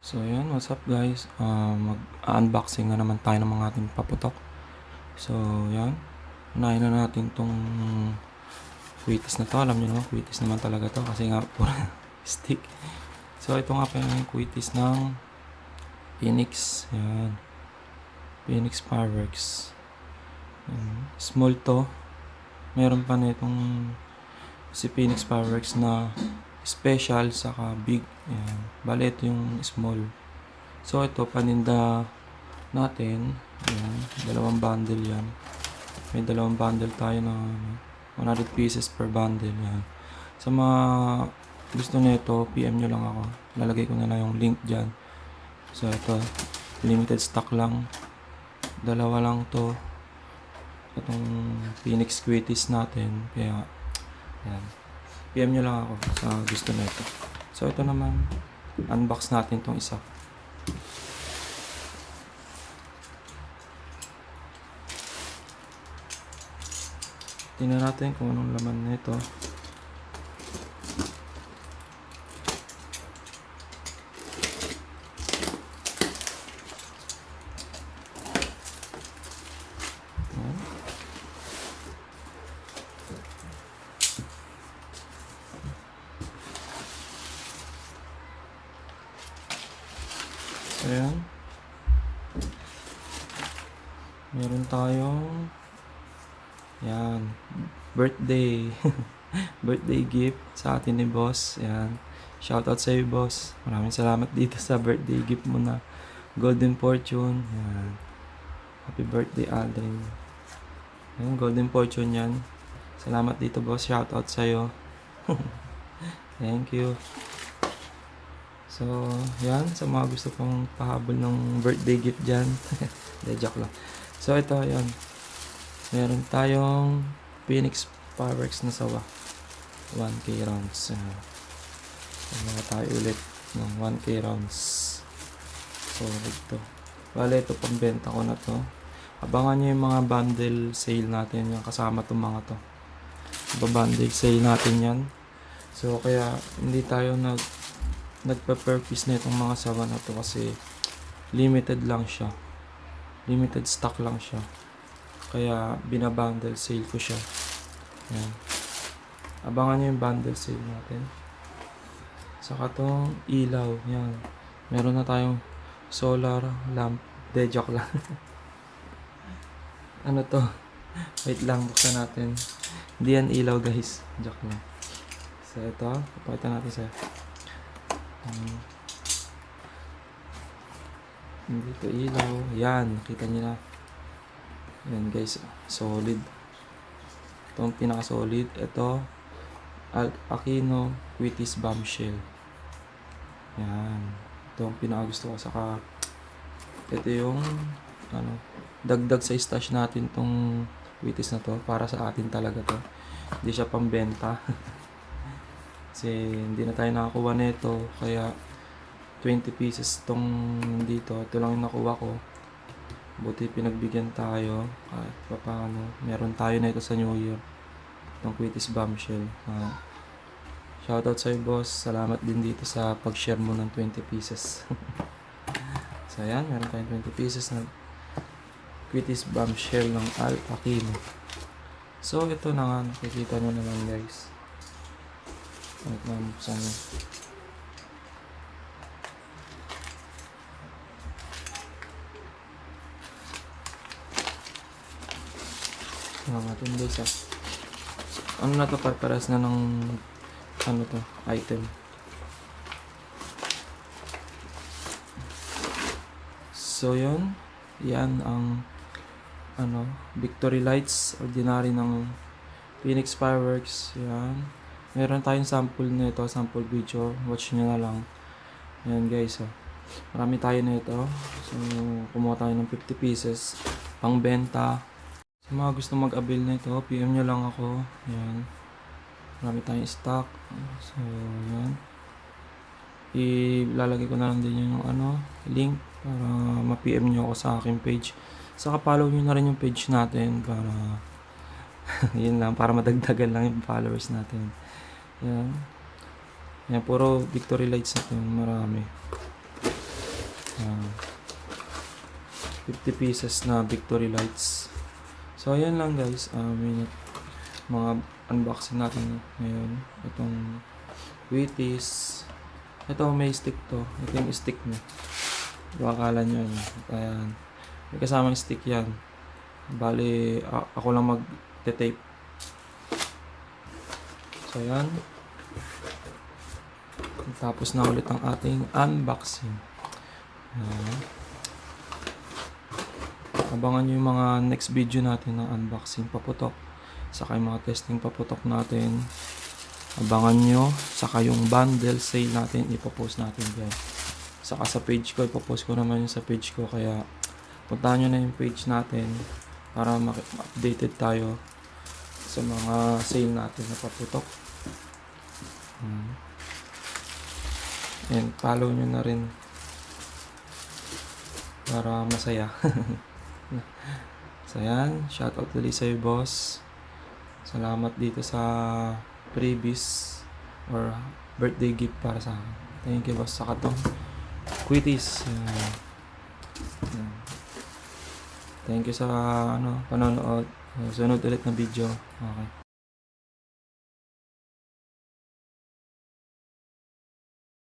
So yun, what's up guys? Ah, mag-unboxing na naman tayo ng mga ating paputok. So yan, unahin na natin tong quitis na to. Alam nyo naman, quitis naman talaga to kasi nga puro stick. So ito nga pa yung quitis ng Phoenix. Yan. Phoenix Fireworks. Yan. Small to. Meron pa na itong si Phoenix Fireworks na special saka big. Yan. Bale, ito yung small. So, ito, paninda natin. Yan. Dalawang bundle yan. May dalawang bundle tayo na ano, 100 pieces per bundle. Yan. Sa mga gusto nito, PM nyo lang ako. Lalagay ko na lang yung link dyan. So, ito. Limited stock lang. Dalawa lang to. Itong Phoenix Quitis natin. Kaya, yan. PM nyo lang ako sa gusto na ito. So, ito naman, unbox natin tong isa. Tingnan natin kung anong laman nito. Ayan. Ayan. Meron tayong yan. Birthday. birthday gift sa atin ni boss. Yan. Shoutout sa iyo, boss. Maraming salamat dito sa birthday gift mo na Golden Fortune. Yan. Happy birthday, Aldrin. Yan, Golden Fortune yan. Salamat dito, boss. Shoutout sa iyo. Thank you. So, yan. Sa mga gusto pong pahabol ng birthday gift dyan. Hindi, joke lang. So, ito, yan. Meron tayong Phoenix Fireworks na sawa. 1K rounds. Uh, mga tayo ulit ng 1K rounds. So, ito. Bale, ito pambenta ko na to. Abangan nyo yung mga bundle sale natin. Yung kasama itong mga to. Bundle sale natin yan. So, kaya hindi tayo nag nagpa-purpose na itong mga sawa na to kasi limited lang siya. Limited stock lang siya. Kaya binabundle sale ko siya. Yan. Abangan nyo yung bundle sale natin. Saka tong ilaw. Yan. Meron na tayong solar lamp. De, joke lang. ano to? Wait lang, buksan natin. Hindi yan ilaw guys. Joke lang. So ito, papakita natin sa um, hindi to ilaw. Yan, nakita niyo na. Yan guys, solid. Ito pinaka-solid. Ito, Al Aquino Quitis Bombshell. Yan. Ito ang pinaka-gusto ko. Saka, ito yung, ano, dagdag sa stash natin tong Quitis na to. Para sa atin talaga to. Hindi siya pambenta. Kasi hindi na tayo nakakuha nito. Kaya, 20 pieces tong dito. Ito lang yung nakuha ko. Buti pinagbigyan tayo. Kahit pa paano. Meron tayo na ito sa New Year. Itong Quitis Bombshell. Uh, shoutout sa'yo boss. Salamat din dito sa pag-share mo ng 20 pieces. so ayan, meron tayong 20 pieces na Quitis Bombshell ng Al Aquino. So ito na nga. Nakikita nyo naman guys. Wait lang, buksan. Tingnan natin guys ano na to parparas na ng ano to item. So yun, yan ang ano, Victory Lights ordinary ng Phoenix Fireworks. Yan. Meron tayong sample nito, sample video. Watch nyo na lang. Yan guys oh. Marami tayo nito. So kumuha tayo ng 50 pieces pang benta. Sa mga gusto mag-avail nito, PM nyo lang ako. Yan. Marami tayong stock. So, yan. Ilalagay ko na lang din yun yung ano, link para ma-PM nyo ako sa aking page. Saka follow nyo na rin yung page natin para yun lang, para madagdagan lang yung followers natin. Yan. Yan, puro victory lights natin. Marami. Yan. 50 pieces na victory lights. So, ayan lang guys. Um, yun yung mga unboxing natin ngayon. Itong Wheaties. Ito, may stick to. Ito yung stick niya. Baka akala nyo yun. Ayan. May kasamang stick yan. Bali, ako lang mag-tape. So, ayan. Tapos na ulit ang ating unboxing. Ayan. Abangan nyo yung mga next video natin ng unboxing paputok. Saka yung mga testing paputok natin. Abangan nyo. Saka yung bundle sale natin, ipopost natin dyan. Saka sa page ko, ipopost ko naman yung sa page ko. Kaya puntahan nyo na yung page natin para maki- updated tayo sa mga sale natin na paputok. Hmm. And follow nyo na rin para masaya. so yan, shoutout ulit sa'yo boss. Salamat dito sa previous or birthday gift para sa akin. Thank you boss. Saka to, quitties. Yan. Thank you sa ano, panonood. Sunod ulit na video. Okay.